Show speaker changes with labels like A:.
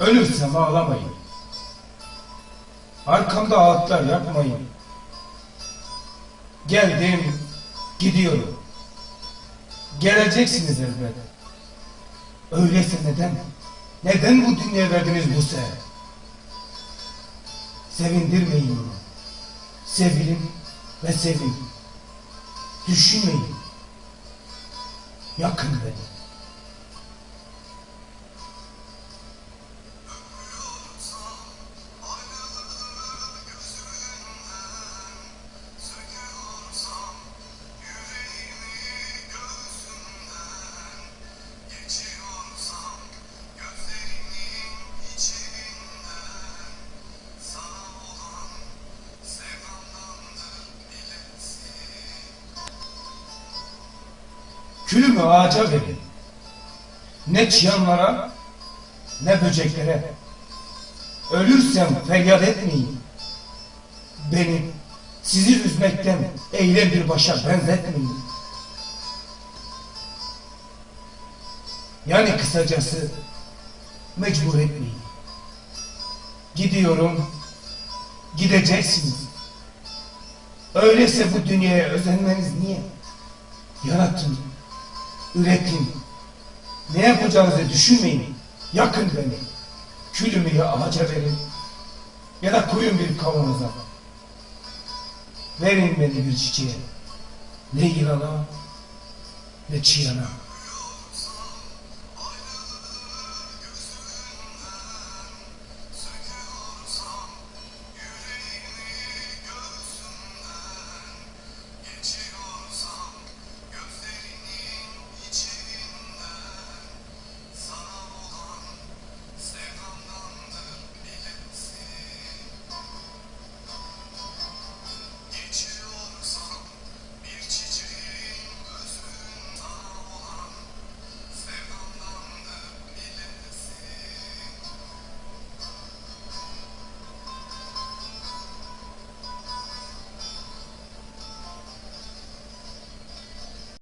A: Ölürsem ağlamayın. Arkamda ağıtlar yapmayın. Geldim, gidiyorum. Geleceksiniz elbet. Öyleyse neden? Neden bu dünyaya verdiniz bu seher? Sevindirmeyin beni. Sevilin ve sevin. Düşünmeyin. Yakın beni. Külümü ağaca verin. Ne çıyanlara ne böceklere. Ölürsem feryat etmeyin. Beni sizi üzmekten eğlen bir başa benzetmeyin. Yani kısacası mecbur etmeyin. Gidiyorum, gideceksiniz. Öyleyse bu dünyaya özenmeniz niye? Yaratın, üretin. Ne yapacağınızı düşünmeyin. Yakın beni. Külümü ağaca verin ya da koyun bir kavanoza. Verin beni bir çiçeğe. Ne yılana ne çiyana.